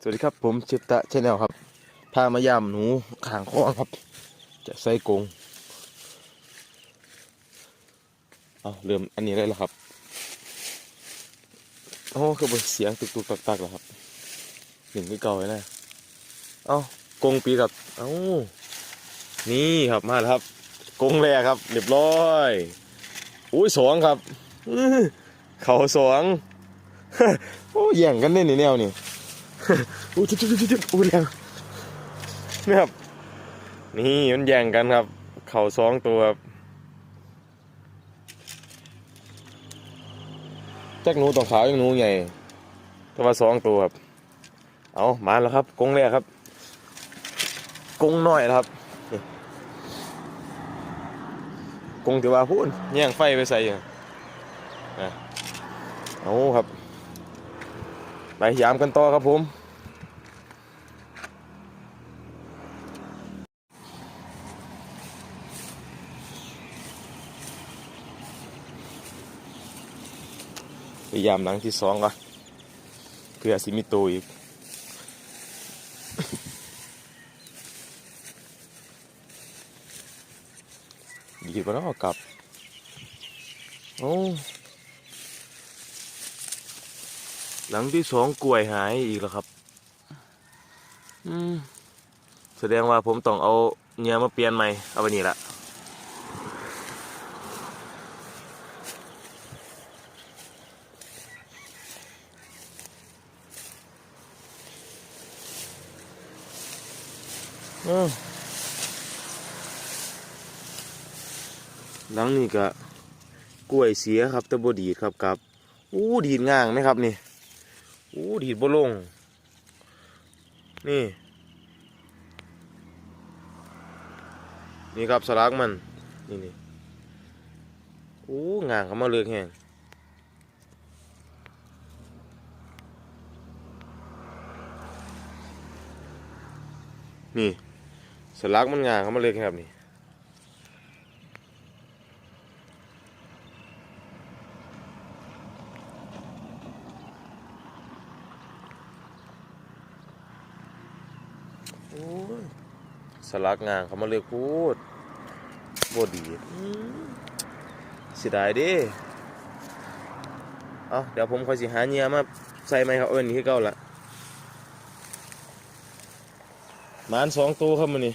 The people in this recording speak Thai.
สวัสดีครับผมชิปตะชแนลครับ พามายามหนูขางคลอครับ จะใส่กงเอาเริ่มอันนี้ได้แล้วครับโอ้คือเป็นเสียงตุกตุกตักตักแล้วครับหนึ่งก็เก่าไว้นะเอากงปีกับเอ้านี่ครับมาแล้วครับ กงแรกครับเรียบร้อยอุ้ยสองครับเขาสองโอ้แย่งกันเล่นนี่แนวนี่ โอ้จุ๊บจุ๊บจุ๊บโอู้แรงนี่ครับ นี่มันแย่งกันครับ เข่าสองตัวครับแจักหนูตองขาวยังหนูใหญ่แต่ว่าสองตัวครับ เอามาแล้วครับกรงแรกครับกรงน้อยครับกรงที่ว่าพูดแย่งไฟไปใส่ยังนะเอาครับไปยามกันต่อครับผม พยายามหลังที่สองก่อนเพื่อสิมิโตอีกดีกว่าเนากลับ โอ้หลังที่สองกล้วยหายอีกแล้วครับ อืม แสดงว่าผมต้องเอาเนื้อมาเปลี่ยนใหม่ เอาไปนี่ละ หลังนี่ก็กล้วยเสียครับต่บ่ดีดครับกับอู้ดีดง่างไหมครับนี่อู้ดีดบ่ลง นี่ นี่ครับสลักมันนี่นี่อู้ง่างเขามาเลือกแห้งนี่ สลักมันงางเขามาเลยครับนี่โอ้สลักงางเขามาเลยพูดบดีเสียดายดิเอาเดี๋ยวผมคอยสิหาเงียมาใส่ไหมครับเอิ้นนี่คือเก่าละมานสองตัวครับมันนี่